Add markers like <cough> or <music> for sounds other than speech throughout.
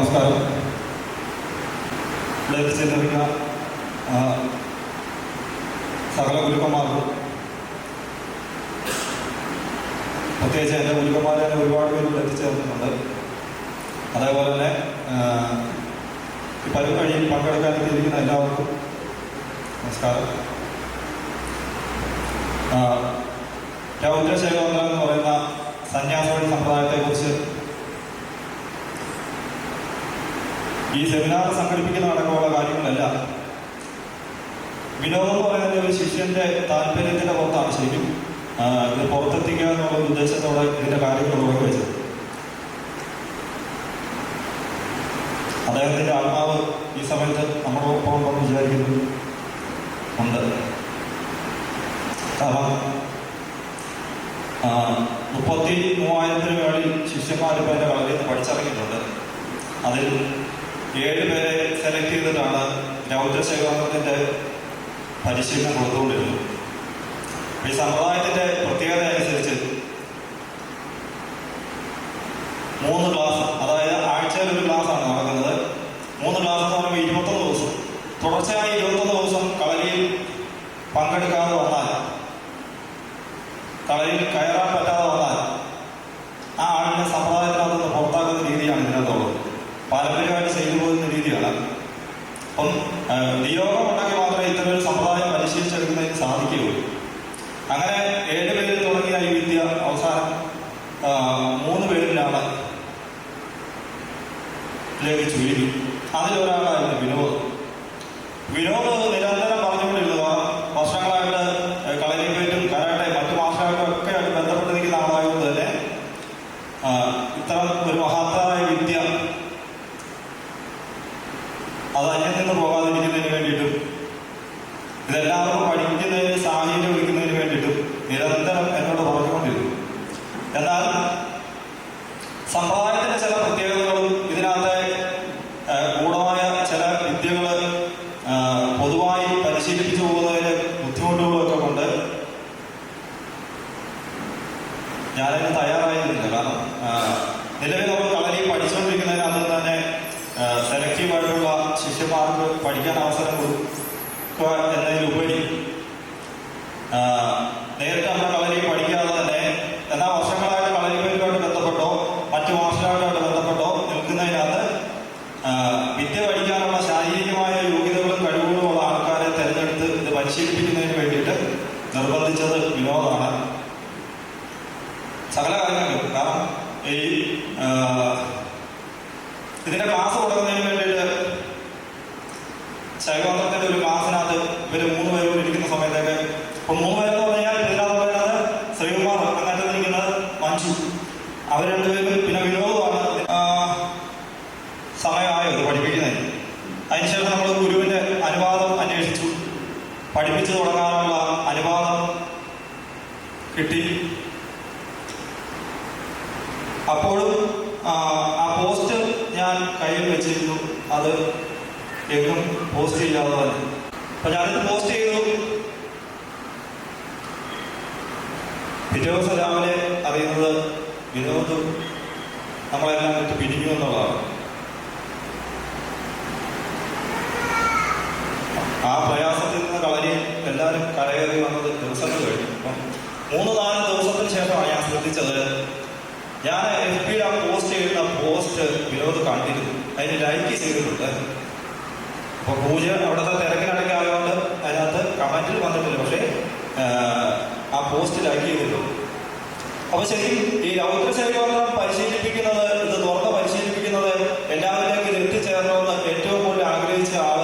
നമസ്കാരം. എത്തിച്ചേർന്നിരിക്കുന്ന ആ, സകല ഗുരുക്കന്മാർക്കും പ്രത്യേകിച്ച് എന്റെ ഗുരുക്കന്മാരെ തന്നെ ഒരുപാട് പേര് എത്തിച്ചേർന്നിട്ടുണ്ട്. അതേപോലെ തന്നെ പരിപാടിയിൽ പങ്കെടുക്കാൻ എത്തിയിരിക്കുന്ന എല്ലാവർക്കും നമസ്കാരം. രൗദ്രശേഖരം എന്ന് പറയുന്ന സന്യാസവഴി സമ്പ്രദായത്തെക്കുറിച്ച് ഈ സെമിനാർ സംഘടിപ്പിക്കുന്ന അടക്കമുള്ള കാര്യങ്ങളല്ല. വിനോദം എന്ന് പറയുന്നത് ഒരു ശിഷ്യന്റെ താല്പര്യത്തിന്റെ പുറത്താണ് ശരിക്കും. ഇത് പുറത്തെത്തിക്കുക എന്നുള്ള ഉദ്ദേശത്തോടെ ഇതിന്റെ കാര്യങ്ങൾ ഉറപ്പ് വെച്ചത്. അദ്ദേഹത്തിന്റെ ആത്മാവ് ഈ സമയത്ത് നമ്മളോടൊപ്പം ഉണ്ടെന്ന് വിചാരിക്കുന്നു. ഉണ്ട്. മുപ്പത്തി മൂവായിരത്തിന് മേളിൽ ശിഷ്യന്മാർ ഇപ്പോൾ വളരെ പഠിച്ചിറങ്ങിയിട്ടുണ്ട് അതിൽ ഏഴ് പേരെ സെലക്ട് ചെയ്തിട്ടാണ് രൗദ്രശേഖരണത്തിന്റെ പരിശീലനം കൊടുത്തുകൊണ്ടിരുന്നത്. ഈ സമ്പ്രദായത്തിന്റെ പ്രത്യേകത അനുസരിച്ച് മൂന്ന് ക്ലാസ് അതായത് ആഴ്ചയിൽ ഒരു ക്ലാസ്സാണ് നടക്കുന്നത്. മൂന്ന് ക്ലാസ് എന്ന് പറയുമ്പോൾ ഇരുപത്തൊന്ന് ദിവസം. തുടർച്ചയായി ഇരുപത്തൊന്ന് ദിവസം കളരിയിൽ പങ്കെടുക്കാതെ വന്നാൽ കളരിയിൽ കയറാൻ പറ്റാതെ ദിവസം രാവിലെ അറിയുന്നത് വിനോദ് നമ്മളെല്ലാം വിട്ട് പിരിഞ്ഞു എന്നുള്ളതാണ്. ആ പ്രയാസത്തിൽ നിന്ന് കളരി എല്ലാവരും കരകയറി വന്നത് ദിവസങ്ങൾ കഴിഞ്ഞു. അപ്പം മൂന്ന് നാല് ദിവസത്തിന് ശേഷമാണ് ഞാൻ ശ്രദ്ധിച്ചത്. ഞാൻ എഫ് പിയിൽ ആ പോസ്റ്റ് ചെയ്യുന്ന പോസ്റ്റ് വിനോദ് കണ്ടിരുന്നു. അതിന് ലൈക്ക് ചെയ്തിട്ടുണ്ട്. അപ്പൊ പൂജ അവിടുത്തെ തിരക്കിനിടയ്ക്ക് ആയതുകൊണ്ട് അതിനകത്ത് കമന്റിൽ വന്നിട്ടില്ല. പക്ഷേ ആ, ആ പോസ്റ്റ് ലൈക്ക് ചെയ്തിട്ടുണ്ട് അപ്പൊ ശരിക്കും ഈ രൗദ്രശേഖരണം പരിശീലിപ്പിക്കുന്നത് ഇത് തുറന്ന് പരിശീലിപ്പിക്കുന്നത് എല്ലാവരിലേക്ക് ഇത് എത്തിച്ചേരണമെന്ന് ഏറ്റവും കൂടുതൽ ആഗ്രഹിച്ച ആൾ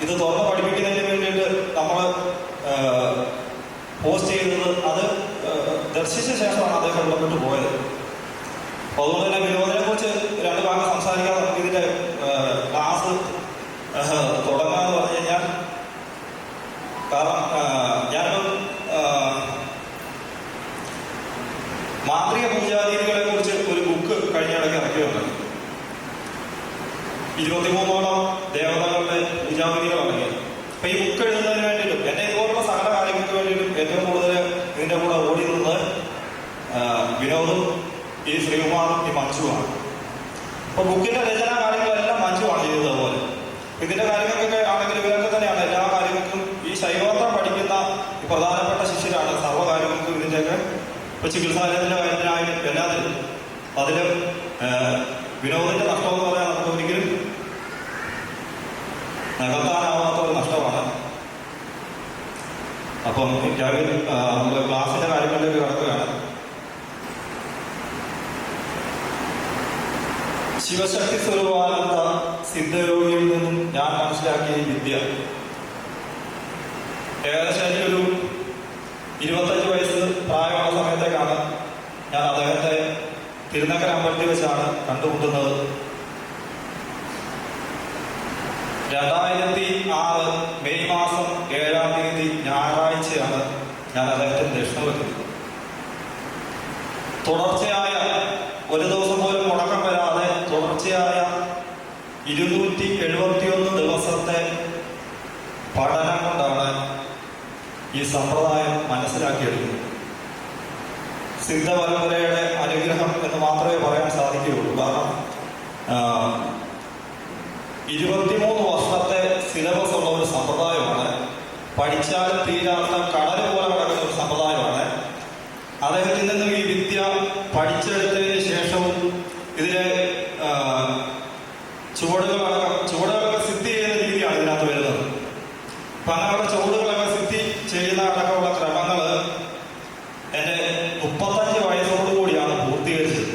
ഇത് തുറന്ന് പഠിപ്പിക്കുന്നതിന് വേണ്ടിയിട്ട് നമ്മൾ പോസ്റ്റ് ചെയ്തത് അത് ദർശിച്ച ശേഷമാണ് അദ്ദേഹം ഇടപെട്ട് പോയത്. അതുകൊണ്ട് തന്നെ വിനോദിനെ കുറിച്ച് രണ്ട് ഭാഗം സംസാരിക്കാതെ നമുക്ക് ഇതിന്റെ ആ, ക്ലാസ് ആ, തുടങ്ങാന്ന് പറഞ്ഞു കഴിഞ്ഞാൽ കാരണം ആ, ഞാനിപ്പം ആ, മാന്ത്രിക പൂജാരീതികളെ കുറിച്ച് ഒരു ബുക്ക് കഴിഞ്ഞ ഇടയ്ക്ക് ഇറക്കിയുണ്ട് ഇരുപത്തിമൂന്നോളം ദേവതകളുടെ പൂജാവിധികൾ അടങ്ങിയത് അപ്പൊ ഈ ബുക്ക് എഴുതുന്നതിന് വേണ്ടിയിട്ടും എന്നെ ഇതുപോലുള്ള സകല കാര്യങ്ങൾക്ക് വേണ്ടിയിട്ടും ഏറ്റവും കൂടുതൽ ഇതിന്റെ കൂടെ ഓടി നിന്നത് ആ, വിനോദും ഈ ശ്രീകുമാറും ഈ മഞ്ജുവാണ് അപ്പൊ ബുക്കിന്റെ രചന കാര്യങ്ങളെല്ലാം മഞ്ജുവാണ് ചെയ്തത് പോലെ ഇതിന്റെ കാര്യങ്ങൾക്കൊക്കെ ആണെങ്കിൽ ഇവരൊക്കെ തന്നെയാണ് എല്ലാ കാര്യങ്ങൾക്കും ഈ ശൈവോത്രം പഠിക്കുന്ന ഈ പ്രധാനപ്പെട്ട ശിഷ്യരാണ് സർവ കാര്യങ്ങൾക്കും ഇതിന്റെയൊക്കെ ഇപ്പൊ ചികിത്സാലയത്തിന്റെ കാര്യത്തിനായാലും എല്ലാത്തിലും അതിലും വിനോദിന്റെ നഷ്ടം എന്ന് പറയാൻ നമുക്ക് ഒരിക്കലും നികത്താനാവാത്ത ഒരു നഷ്ടമാണ് അപ്പം രാവിലെ നമ്മുടെ ക്ലാസിന്റെ കാര്യങ്ങളിലേക്ക് കടക്കുകയാണ് ശിവശക്തി സ്വരൂപാനന്ദ സിദ്ധയോഗിയിൽ നിന്നും ഞാൻ മനസ്സിലാക്കിയ വിദ്യ. ഏകദേശം എനിക്കൊരു ഇരുപത്തഞ്ച് വയസ്സ് പ്രായമുള്ള സമയത്തേക്കാണ് ഞാൻ അദ്ദേഹത്തെ തിരുനക്കര അമ്പലത്തിൽ വെച്ചാണ് കണ്ടുമുട്ടുന്നത്. രണ്ടായിരത്തി ആറ് മെയ് മാസം ഏഴാം തീയതി ഞായറാഴ്ചയാണ് ഞാൻ അദ്ദേഹത്തിന് ദക്ഷിണ വയ്ക്കുന്നത് തുടർച്ചയായ ഒരു ദിവസം തുടർച്ചയായ ഇരുന്നൂറ്റി എഴുപത്തിയൊന്ന് ദിവസത്തെ പഠനം കൊണ്ടാണ് ഈ സമ്പ്രദായം മനസ്സിലാക്കിയെടുക്കുന്നത്. സിദ്ധപരമ്പരയുടെ അനുഗ്രഹം എന്ന് മാത്രമേ പറയാൻ സാധിക്കുകയുള്ളൂ. കാരണം ഇരുപത്തിമൂന്ന് വർഷത്തെ സിലബസ് ഉള്ള ഒരു സമ്പ്രദായമാണ് പഠിച്ചാൽ തീരാത്ത കടൽ പോലെ കിടക്കുന്ന ഒരു സമ്പ്രദായമാണ് അദ്ദേഹത്തിൽ നിന്നും ഈ വിദ്യ പഠിച്ചെടുത്തതിന് ശേഷവും ഇതിലെ ആ, ചുവടുകളടക്കം ചുവടുകളൊക്കെ സിദ്ധി ചെയ്യുന്ന രീതിയാണ് ഇതിനകത്ത് വരുന്നത് അപ്പൊ അങ്ങനെയുള്ള ചുവടുകളൊക്കെ സിദ്ധി ചെയ്യുന്ന അടക്കമുള്ള ക്രമങ്ങൾ എന്റെ മുപ്പത്തഞ്ച് വയസ്സോടു കൂടിയാണ് പൂർത്തീകരിച്ചത്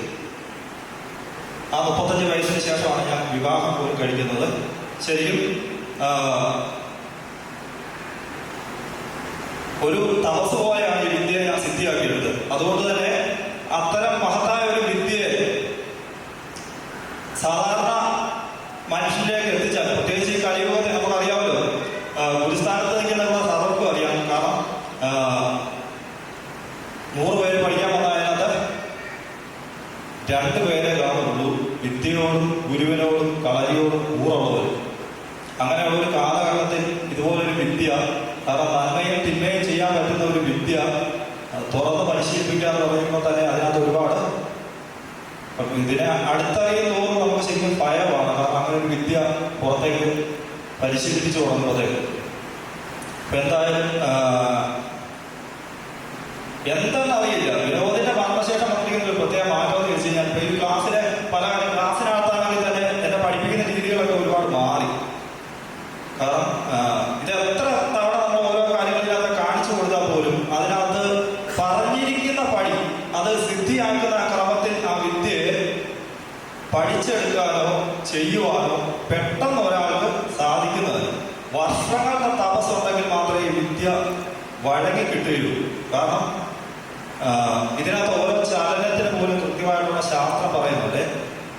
ആ മുപ്പത്തഞ്ച് വയസ്സിന് ശേഷമാണ് ഞാൻ വിവാഹം പോലും കഴിക്കുന്നത് ശരിക്കും ഒരു തപസ് പോലെയാണ് ഈ വിദ്യയെ ഞാൻ സിദ്ധിയാക്കിയെടുത്തത് അതുകൊണ്ട് തന്നെ അത്തരം മഹത്തായ ഒരു വിദ്യയെ സാധാരണ മനുഷ്യനിലേക്ക് എത്തിച്ചാൽ പ്രത്യേകിച്ച് ഈ കഴിയുമ്പോൾ നമുക്കറിയാമല്ലോ. ഗുരുസ്ഥാനത്ത് നിൽക്കുന്ന സർവർക്കും അറിയാം. കാരണം നൂറ് പേര് പഠിക്കാൻ വന്നതിനകത്ത് രണ്ട് പേരെ കാണുള്ളൂ വിദ്യയോടും ഗുരുവിനോടും കളരിയോടും കൂറുള്ളവർ അങ്ങനെയുള്ള ഒരു കാലഘട്ടത്തിൽ ഇതുപോലൊരു വിദ്യ കാരണം നന്മയും തിന്മയും ചെയ്യാൻ പറ്റുന്ന ഒരു വിദ്യ തുറന്ന് പരിശീലിപ്പിക്കുക എന്ന് പറയുമ്പോൾ തന്നെ അതിനകത്ത് ഒരുപാട് ഇതിനെ അടുത്തറിയും തോറും നമുക്ക് ശരിക്കും ഭയമാണ്. കാരണം അങ്ങനെ ഒരു വിദ്യ പുറത്തേക്ക് പരിശീലിപ്പിച്ചു തുടങ്ങുമ്പോഴത്തേക്ക് ഇപ്പൊ എന്തായാലും എന്തെന്നറിയില്ല വിനോദിന്റെ മരണശേഷം വന്നിരിക്കുന്ന ഒരു പ്രത്യേക മാറ്റം എന്ന് വെച്ച് കഴിഞ്ഞാൽ ഇപ്പൊ ഈ ക്ലാസ്സിലെ പല ക്ലാസ്സിനകത്താണെങ്കിൽ തന്നെ എന്നെ പഠിപ്പിക്കുന്ന രീതികളൊക്കെ ഒരുപാട് മാറി കാരണം ആ, ഇത് എത്ര തവണ നമ്മൾ ഓരോ കാര്യങ്ങളിലകത്ത് കാണിച്ചു കൊടുത്താൽ പോലും അതിനകത്ത് പറഞ്ഞിരിക്കുന്ന പടി അത് സിദ്ധിയാക്കുന്ന ആ ക്രമത്തിൽ ആ വിദ്യയെ പഠിച്ചെടുക്കാനോ ചെയ്യുവാനോ പെട്ടെന്ന് ഒരാൾക്ക് സാധിക്കുന്നത് വർഷങ്ങളുടെ തപസ്സുണ്ടെങ്കിൽ മാത്രമേ ഈ വിദ്യ വഴങ്ങി കിട്ടുകയുള്ളൂ കാരണം ഇതിനകത്ത് ഓരോ ചലനത്തിന് പോലും കൃത്യമായിട്ടുള്ള ശാസ്ത്രം പറയുന്നുണ്ട്.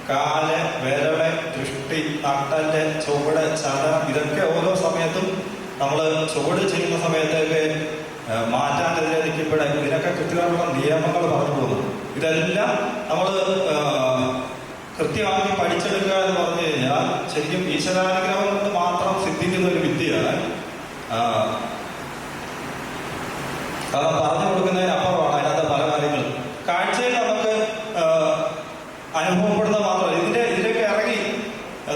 കാൽ വിരൽ ദൃഷ്ടി നട്ടൽ ചുവട് ചലനം ഇതൊക്കെ ഓരോ സമയത്തും നമ്മൾ ചുവട് ചെയ്യുന്ന സമയത്തൊക്കെ മാറ്റാനെതിരെ നിൽക്കുമ്പോഴേ ഇതിനൊക്കെ കൃത്യമായിട്ടുള്ള നിയമങ്ങൾ പറഞ്ഞു പോകുന്നു. ഇതെല്ലാം നമ്മൾ കൃത്യമാക്കി പഠിച്ചെടുക്കുക എന്ന് പറഞ്ഞു കഴിഞ്ഞാൽ ശരിക്കും ഈശ്വരാനുഗ്രഹം കൊണ്ട് മാത്രം സിദ്ധിക്കുന്ന ഒരു വിദ്യയാണ് കാരണം പറഞ്ഞു കൊടുക്കുന്നതിന് അപ്പുറമാണ് അതിനകത്ത് പല കാര്യങ്ങളും. കാഴ്ചയിൽ നമുക്ക് അനുഭവപ്പെടുന്ന മാത്രമല്ല. ഇതിന്റെ ഇതിലേക്ക് ഇറങ്ങി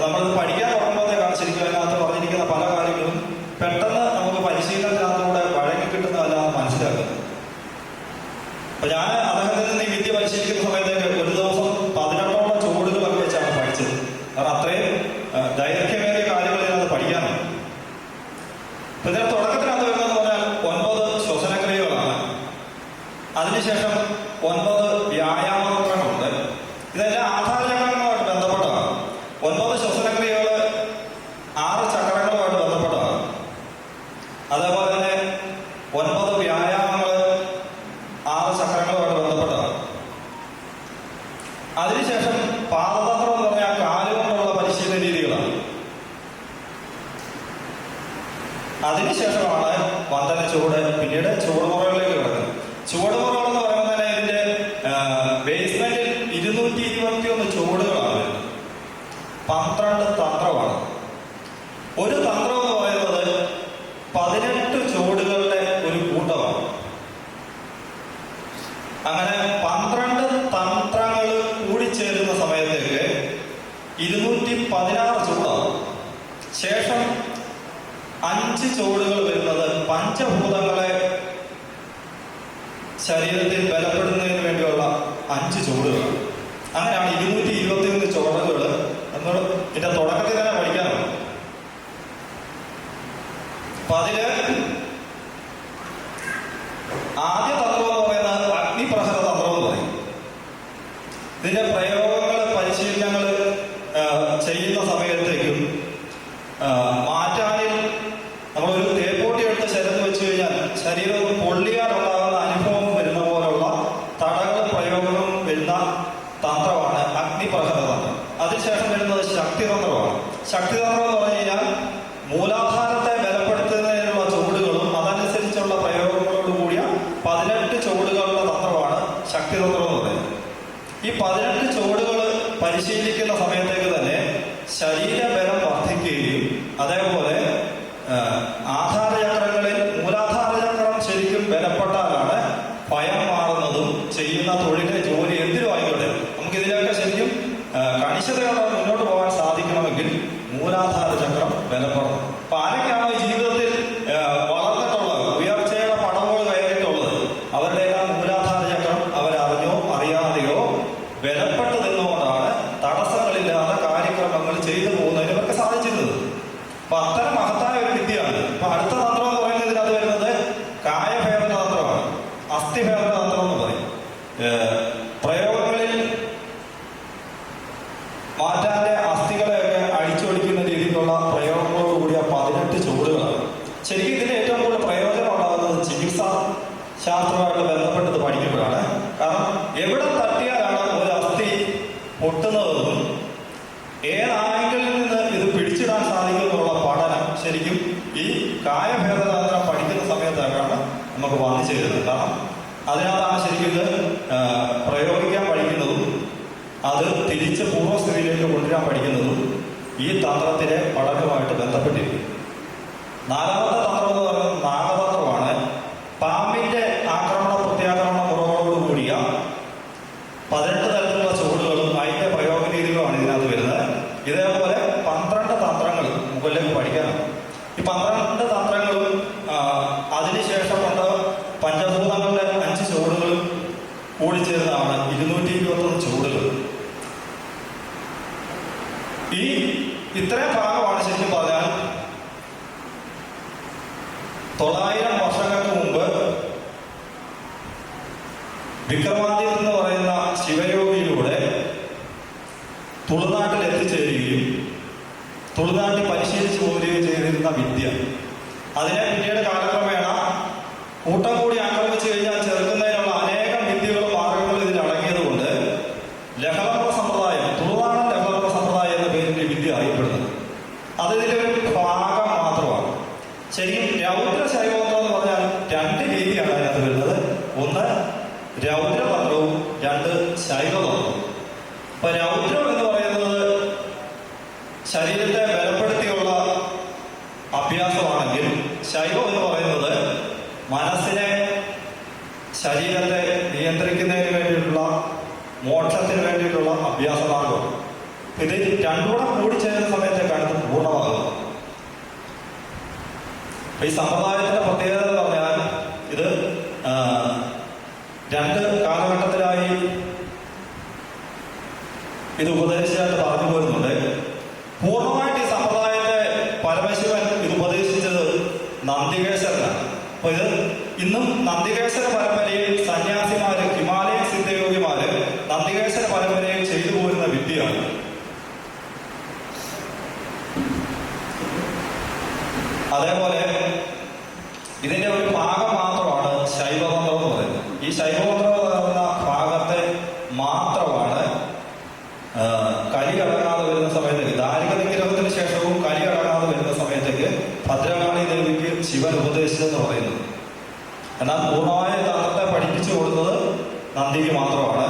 നമ്മൾ പഠിക്കാൻ തുടങ്ങുമ്പോഴത്തേക്കാണ് ശരിക്കും അതിനകത്ത് പറഞ്ഞിരിക്കുന്ന പല കാര്യങ്ങളും പെട്ടെന്ന് നമുക്ക് പരിശീലനത്തിനകത്തൂടെ വഴങ്ങി കിട്ടുന്നതല്ല മനസ്സിലാക്കുന്നത് അപ്പൊ ഞാൻ അദ്ദേഹത്തിൽ നിന്ന് ഈ വിദ്യ പരിശീലിക്കുന്ന സമയത്തേക്ക് ഒരു ദിവസം പതിനെട്ടോളം ചുവടുകളൊക്കെ വെച്ചാണ് പഠിച്ചത്. കാരണം അത്രയും ദൈർഘ്യമേറിയ കാര്യങ്ങൾ ഇതിനകത്ത് പഠിക്കാനുണ്ട്. അതിനുശേഷം <laughs> ഒൻപത് വ്യായാമങ്ങളുണ്ട് ഇതെല്ലാം ആധാരചക്രങ്ങളുമായിട്ട് ബന്ധപ്പെട്ടതാണ് ഒൻപത് ശ്വസനക്രിയകൾ ആറ് ചക്രങ്ങളുമായിട്ട് ബന്ധപ്പെട്ടതാണ് അതേപോലെ തന്നെ ഒൻപത് വ്യായാമങ്ങൾ ആറ് ചക്രങ്ങളുമായിട്ട് ബന്ധപ്പെട്ടതാണ് അതിനുശേഷം പാദതന്ത്രം എന്ന് പറഞ്ഞാൽ കാലുകൊണ്ടുള്ള പരിശീലന രീതികളാണ് അതിനുശേഷമാണ് വന്ദന ചുവട് പിന്നീട് ചുവടുമുറകളിലേക്ക് കിടക്കുന്നത് ചുവടുമുറകൾ എന്ന് പറയുമ്പോൾ തന്നെ ഇതിന്റെ ബേസ്മെന്റിൽ ഇരുന്നൂറ്റി ഇരുപത്തി ഒന്ന് ചുവടുകളാണ് വരുന്നത് പന്ത്രണ്ട് തന്ത്രമാണ് ഒരു തന്ത്രം എന്ന് പറയുന്നത് പതിനെട്ട് ചുവടുകളുടെ ഒരു കൂട്ടമാണ് അങ്ങനെ പന്ത്രണ്ട് തന്ത്രങ്ങൾ കൂടിച്ചേരുന്ന സമയത്തേക്ക് ഇരുന്നൂറ്റി പതിനാറ് ചൂടാണ് ശേഷം അഞ്ച് ചുവടുകൾ വരുന്നത് പഞ്ചഭൂതങ്ങളെ ശരീരത്തിൽ ബലപ്പെടുന്നതിന് വേണ്ടിയുള്ള അഞ്ച് ചുവടുകളാണ് അങ്ങനെയാണ് ഇരുന്നൂറ്റി ഇരുപത്തി ഒന്ന് ചുവടുകൾ എന്നോട് ഇതിന്റെ തുടക്കത്തിൽ തന്നെ പഠിക്കാനുണ്ട്. അപ്പൊ അതിൽ ആദ്യ തന്ത്രം എന്ന് പറയുന്നത് അഗ്നിപ്രഹര തന്ത്രം എന്ന് പറയും ഇതിന്റെ പ്രയോഗങ്ങൾ പരിശീലനങ്ങൾ ചെയ്യുന്ന സമയത്തേക്കും ആ, മാറ്റാനിൽ നമ്മളൊരു തേപ്പോട്ടി എടുത്ത് ശരത്ത് വെച്ച് കഴിഞ്ഞാൽ ശരീരം ഒന്ന് പൊള്ളിയാലുണ്ടാകുന്ന അനുഭവം വരുന്ന പോലുള്ള തടകൾ പ്രയോഗങ്ങളും വരുന്ന തന്ത്രമാണ് അഗ്നിപ്രഹര തന്ത്രം അതിനുശേഷം വരുന്നത് ശക്തിതന്ത്രമാണ് ശക്തിതന്ത്രം എന്ന് പറഞ്ഞു കഴിഞ്ഞാൽ മൂലാധാരത്തെ ബലപ്പെടുത്തുന്നതിനുള്ള ചുവടുകളും അതനുസരിച്ചുള്ള പ്രയോഗങ്ങളോട് കൂടിയ പതിനെട്ട് ചുവടുകളുടെ പറയുന്നത് ഈ പതിനെട്ട് ചുവടുകൾ പരിശീലിക്കുന്ന സമയത്തേക്ക് തന്നെ ശരീരബലം ശരിക്കും ഇതിന് ഏറ്റവും കൂടുതൽ പ്രയോജനം ഉണ്ടാകുന്നത് ചികിത്സ ശാസ്ത്രമായിട്ട് ബന്ധപ്പെട്ടത് പഠിക്കുമ്പോഴാണ്. കാരണം എവിടെ തട്ടിയാലാണ് ഒരു അസ്ഥി പൊട്ടുന്നതെന്നും ഏത് നിന്ന് ഇത് പിടിച്ചിടാൻ സാധിക്കുമെന്നുള്ള പഠനം ശരിക്കും ഈ കായഭേദതന്ത്രം പഠിക്കുന്ന സമയത്താണ് നമുക്ക് വന്നു ചേരുന്നത് കാരണം അതിനകത്താണ് ശരിക്കും ഇത് പ്രയോഗിക്കാൻ പഠിക്കുന്നതും അത് തിരിച്ച് പൂർവസ്ഥിതിയിലേക്ക് കൊണ്ടുവരാൻ പഠിക്കുന്നതും ഈ തന്ത്രത്തിലെ പഠനവുമായിട്ട് ബന്ധപ്പെട്ടിരിക്കും നാലാമത്തെ തന്ത്രം എന്ന് പറയുന്നത് നാഗതന്ത്രമാണ് പാമ്പിന്റെ ആക്രമണ പ്രത്യാക്രമണ മുറകളോട് കൂടിയ പതിനെട്ട് തരത്തിലുള്ള ചുവടുകളും അതിന്റെ പ്രയോഗ രീതികളുമാണ് ഇതിനകത്ത് വരുന്നത്. ഇതേപോലെ പന്ത്രണ്ട് തന്ത്രങ്ങൾ മുകളിലേക്ക് പഠിക്കാനാണ് ഈ പന്ത്രണ്ട് തന്ത്രങ്ങളും അതിനുശേഷമുള്ള പഞ്ചഭൂതങ്ങളുടെ അഞ്ച് ചുവടുകളും കൂടിച്ചേർന്നതാണ് ഇരുന്നൂറ്റി ഇരുപത്തൊന്ന് ചുവടുകൾ. ഈ ഇത്രയും ഭാഗമാണ് ശരിക്കും പറഞ്ഞാൽ തൊള്ളായിരം വർഷങ്ങൾക്ക് മുമ്പ് വിക്രമാദിത്യൻ എന്ന് പറയുന്ന ശിവയോഗിയിലൂടെ തുളുനാട്ടിൽ എത്തിച്ചേരുകയും തുളുനാട്ടിൽ പരിശീലിച്ചു പോരുകയും ചെയ്തിരുന്ന വിദ്യ. അതിനെ പിന്നീട് കാലക്രമേണ കൂട്ടം കൂടി ആക്രമിച്ചു കഴിഞ്ഞാൽ ചെറുക്കുന്നതിനുള്ള അനേകം വിദ്യകളും മാർഗങ്ങളും ഇതിൽ അടങ്ങിയതുകൊണ്ട് ലഹളപ്പ സമ്പ്രദായം തുളുനാടൻ ലഹളപ്പ സമ്പ്രദായം എന്ന പേരിൽ ഈ വിദ്യ അറിയപ്പെടുന്നത് അത് ഇതിന്റെ ഒരു ഭാഗം മാത്രമാണ് ശരിക്കും രൗദ്ര ശൈവതന്ത്രം എന്ന് പറഞ്ഞാൽ രണ്ട് രീതിയാണ് അതിനകത്ത് വരുന്നത് ഒന്ന് രൗദ്രതന്ത്രവും രണ്ട് ശൈവതന്ത്രവും അപ്പൊ രൗദ്രം എന്ന് പറയുന്നത് ശരീരത്തെ ബലപ്പെടുത്തിയുള്ള അഭ്യാസമാണെങ്കിൽ ശൈവം എന്ന് പറയുന്നത് മനസ്സിനെ ശരീരത്തെ നിയന്ത്രിക്കുന്നതിന് വേണ്ടിയിട്ടുള്ള മോക്ഷത്തിന് വേണ്ടിയിട്ടുള്ള അഭ്യാസ മാർഗമാണ് ഇത് രണ്ടുകൂടെ കൂടിച്ചേരുന്ന സമയത്തേക്കാണ് ഇത് പൂർണമാകുന്നത്. ഈ സമ്പ്രദായത്തിന്റെ പ്രത്യേകത എന്ന് പറഞ്ഞാൽ ഇത് രണ്ട് കാലഘട്ടത്തിലായി ഇത് ഉപദേശിച്ചായിട്ട് പറഞ്ഞു പോരുന്നുണ്ട് പൂർണമായിട്ട് ഈ സമ്പ്രദായത്തെ പരമശിവൻ ഇത് ഉപദേശിച്ചത് നന്ദികേശ്വരനാണ് അപ്പൊ ഇത് ഇന്നും നന്ദികേശ്വര പരമ്പരയിൽ സന്യാസിമാര് ഹിമാലയൻ സിദ്ധയോഗിമാര് നന്ദികേശ്വര പരമ്പരയിൽ ചെയ്തു പോരുന്ന വിദ്യയാണ് അതേപോലെ ഇതിന്റെ ഒരു ഭാഗം മാത്രമാണ് ശൈവതന്ത്രം എന്ന് പറയുന്നത് ഈ ശൈവതന്ത്രം എന്ന് പറയുന്ന ഭാഗത്തെ മാത്രമാണ് ആ, കലി കടങ്ങാതെ വരുന്ന സമയത്തേക്ക് ദാരിക നിഗ്രഹത്തിന് ശേഷവും കലി കടങ്ങാതെ വരുന്ന സമയത്തേക്ക് ഭദ്രകാളി ദേവിക്ക് ശിവൻ ഉപദേശിച്ചെന്ന് പറയുന്നത് എന്നാൽ പൂർണമായ യഥാർത്ഥത്തെ പഠിപ്പിച്ചു കൊടുത്തത് നന്ദിക്ക് മാത്രമാണ്.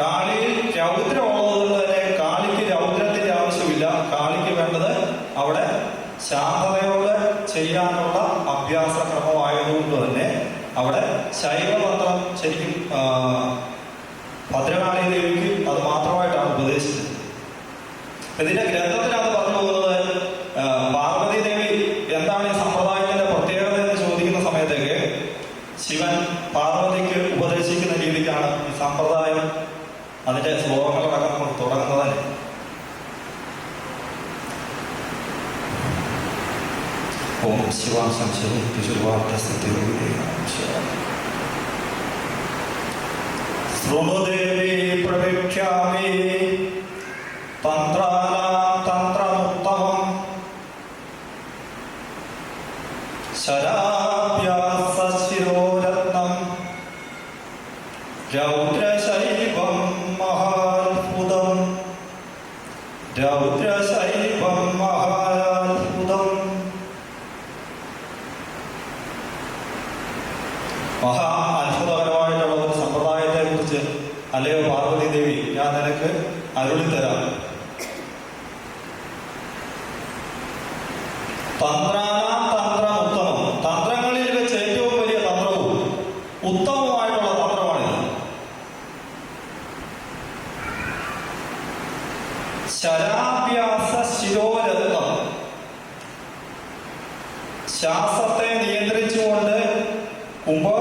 കാളിയിൽ രൗദ്രം ഉള്ളതുകൊണ്ട് തന്നെ കാളിക്ക് രൗദ്രത്തിന്റെ ആവശ്യമില്ല. കാളിക്ക് വേണ്ടത് അവിടെ ശാന്തതയോടെ ചെയ്യാനുള്ള അഭ്യാസ ക്രമമായതുകൊണ്ട് തന്നെ അവിടെ ശൈവതന്ത്രം Ислам сам сьогодні переживав простоти людей. Свободи правивчами, пан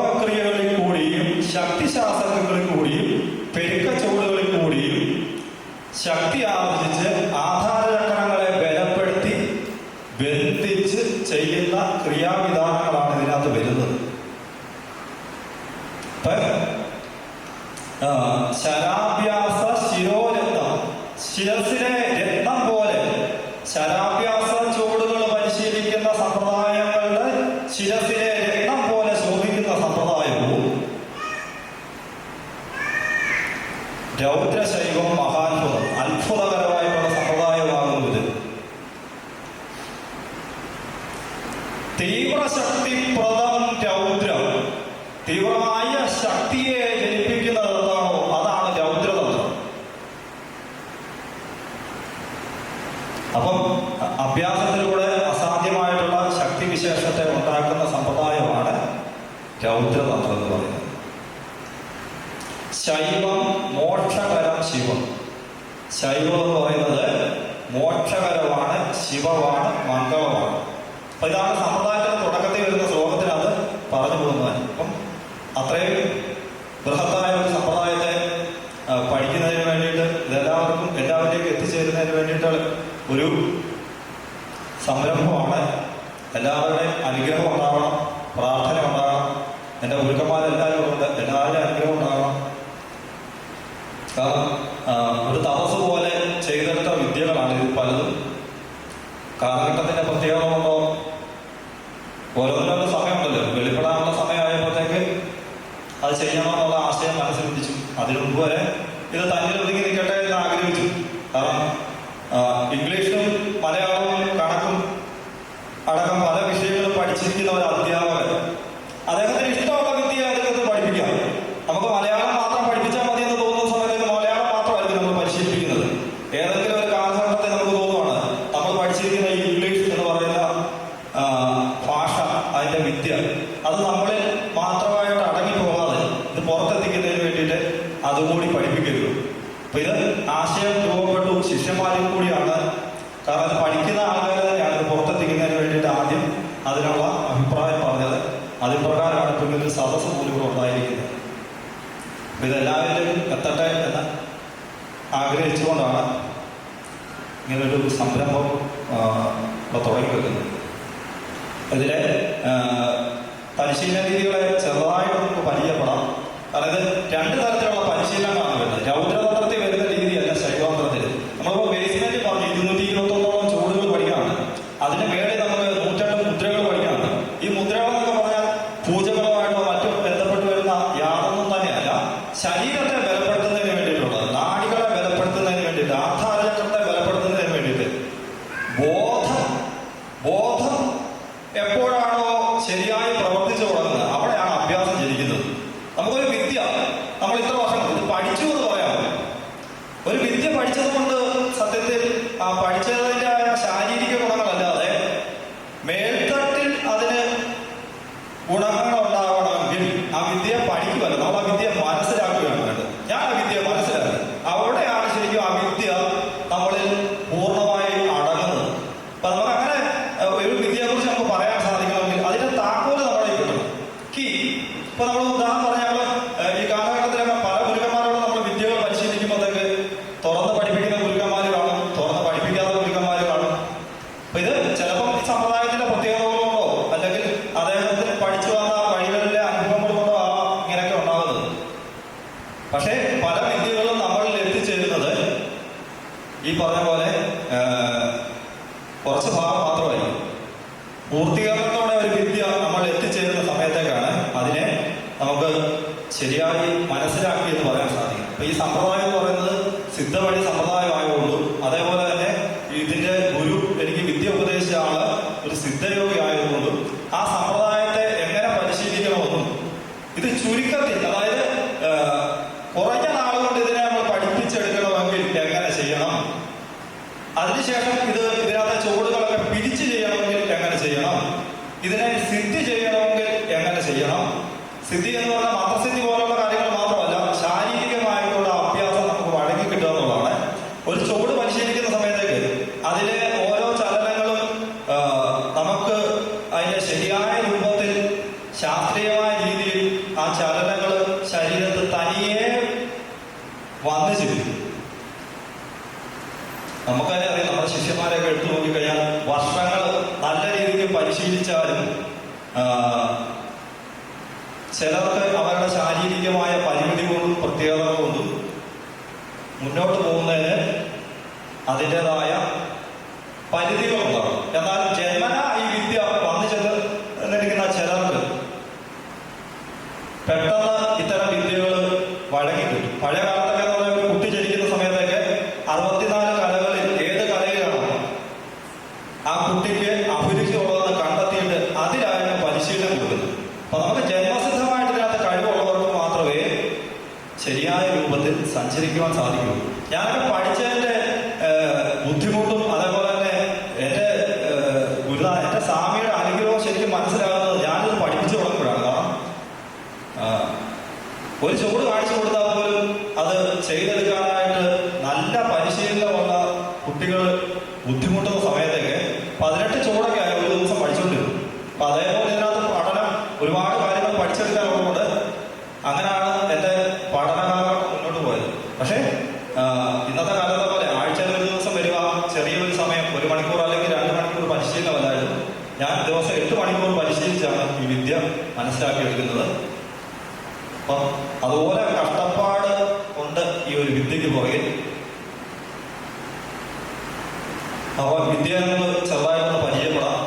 പ്രക്രിയകളിൽ കൂടിയും ശക്തിശാസ്ത്രങ്ങളിൽ കൂടിയും പെരുക്ക ചൂടുകളിൽ കൂടിയും ശക്തി ആർജിച്ച് ആധാരചക്രങ്ങളെ ബലപ്പെടുത്തി ബന്ധിച്ച് ചെയ്യുന്ന ക്രിയാവിധ സുവിശേഷത്തെ ഉണ്ടാക്കുന്ന സമ്പ്രദായമാണ് രൗദ്രതന്ത്രം എന്ന് പറയുന്നത്. ശൈവം മോക്ഷകരം ശിവം. ശൈവം എന്ന് പറയുന്നത് മോക്ഷകരമാണ് ശിവമാണ് മംഗളമാണ്. അപ്പൊ ഇതാണ് സമ്പ്രദായത്തിന്റെ തുടക്കത്തിൽ വരുന്ന ശ്ലോകത്തിൽ അത് പറഞ്ഞു പോകുന്നത് അപ്പം അത്രയും ബൃഹത്തായ ഒരു സമ്പ്രദായത്തെ പഠിക്കുന്നതിന് വേണ്ടിയിട്ട് ഇതെല്ലാവർക്കും എല്ലാവരിലേക്ക് എത്തിച്ചേരുന്നതിന് വേണ്ടിയിട്ട് ഒരു സംരംഭമാണ് എല്ലാവരും അനുഗ്രഹമാണ് വ്യക്തികളെ ചെറുതായിട്ട് നമുക്ക് പരിചയപ്പെടാം അതായത് രണ്ട് തരത്തിലുള്ള പരിശീലനങ്ങളാണ് വരുന്നത്. രൗദ്ര അതിനുശേഷം ഇത് ഇതിനകത്ത് ചുവടുകളൊക്കെ പിരിച്ചു ചെയ്യണമെങ്കിൽ എങ്ങനെ ചെയ്യണം? ഇതിനെ സിദ്ധി ചെയ്യണമെങ്കിൽ എങ്ങനെ ചെയ്യണം? സിദ്ധി എന്ന് പറഞ്ഞാൽ മാത്രം സഞ്ചരിക്കുവാൻ സാധിക്കും. ഞാനൊക്കെ ഒരു മണിക്കൂർ അല്ലെങ്കിൽ രണ്ട് മണിക്കൂർ പരിശീലനമല്ലായിരുന്നു ഞാൻ ദിവസം എട്ട് മണിക്കൂർ പരിശീലിച്ചാണ് ഈ വിദ്യ മനസ്സിലാക്കിയെടുക്കുന്നത്. അപ്പം അതുപോലെ കഷ്ടപ്പാട് ഉണ്ട് ഈ ഒരു വിദ്യക്ക് പുറകിൽ അപ്പോൾ വിദ്യ നമ്മൾ ചെറുതായിട്ടൊന്ന് പരിചയപ്പെടാം.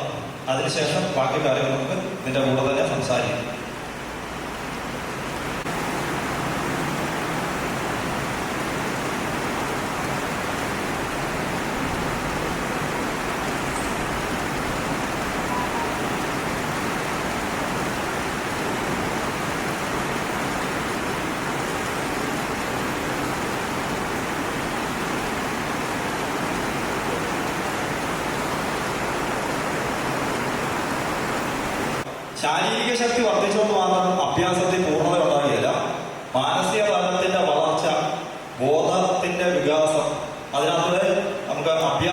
അതിനുശേഷം ബാക്കി കാര്യങ്ങൾ നമുക്ക് ഇതിന്റെ കൂടെ തന്നെ സംസാരിക്കും.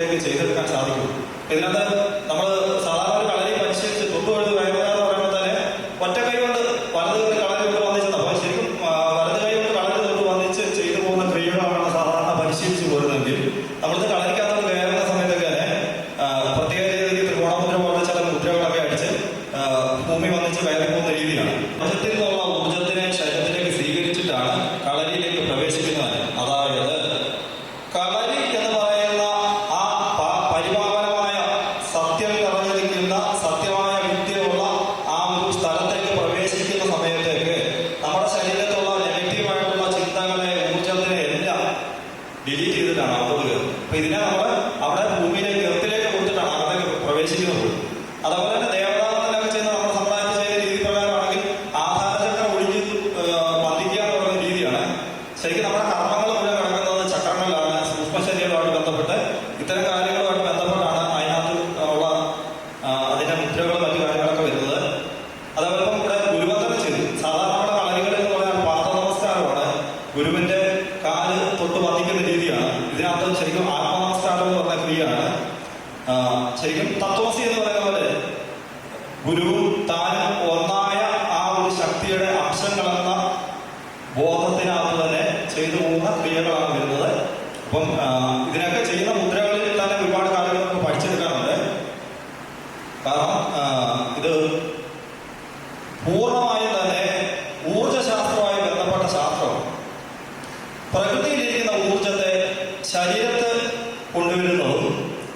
കാര്യങ്ങളിലേക്ക് ചെയ്തെടുക്കാൻ സാധിക്കും ഇതിനകത്ത്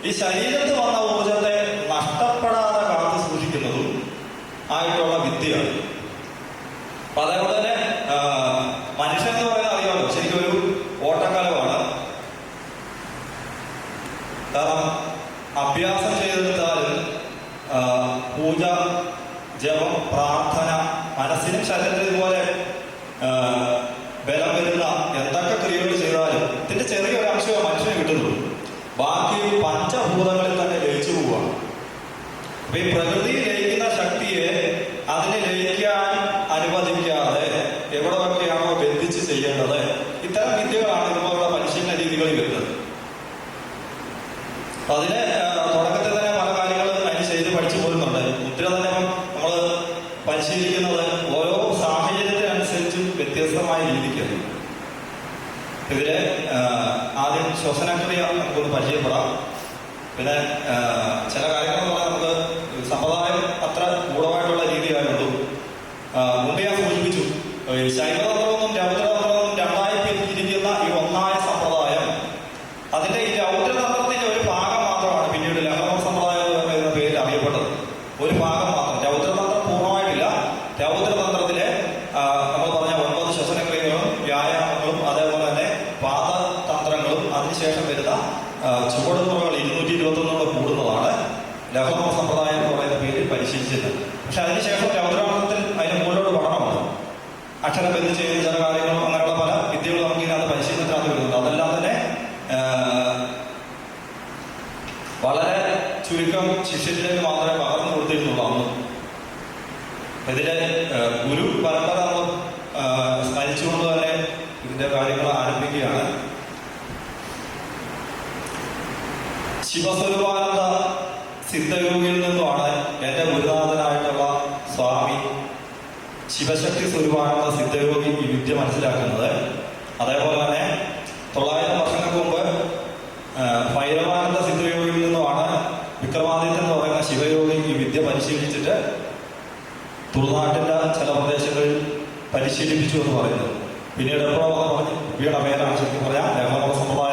ഈ ശരീരത്ത് വന്ന ഊർജത്തെ എത്തിക്കുന്നു ഇവർ ആദ്യം ശ്വസനക്രിയ നമുക്കൊന്ന് പരിചയപ്പെടാം. പിന്നെ ചില കാര്യങ്ങൾ പറഞ്ഞാൽ നമുക്ക് സമ്പ്രദായം അത്ര ഗൂഢമായിട്ടുള്ള രീതിയായിട്ടുള്ളൂ. മുമ്പ് ഞാൻ സൂചിപ്പിച്ചു. ശൈവതത്വം ഇതിൽ ഗുരു പരമ്പര സ്മരിച്ചുകൊണ്ട് തന്നെ ഇതിന്റെ കാര്യങ്ങൾ ആരംഭിക്കുകയാണ്. ശിവസ്വരൂപാനന്ദ സിദ്ധയോഗിൽ നിന്നുമാണ് എന്റെ ഗുരുനാഥനായിട്ടുള്ള സ്വാമി ശിവശക്തി സ്വരൂപാനന്ദ സിദ്ധയോഗി ഈ വിദ്യ മനസ്സിലാക്കുന്നത്. അതേപോലെ തന്നെ തൊള്ളായിരത്തി തുറനാട്ടിന്റെ ചില പ്രദേശങ്ങളിൽ പരിശീലിപ്പിച്ചു എന്ന് പറയുന്നത് പിന്നീട് എപ്പോഴോ പറഞ്ഞു വീടമേനാണ് ശരിക്കും പറയാം. ലഹള സമുദായം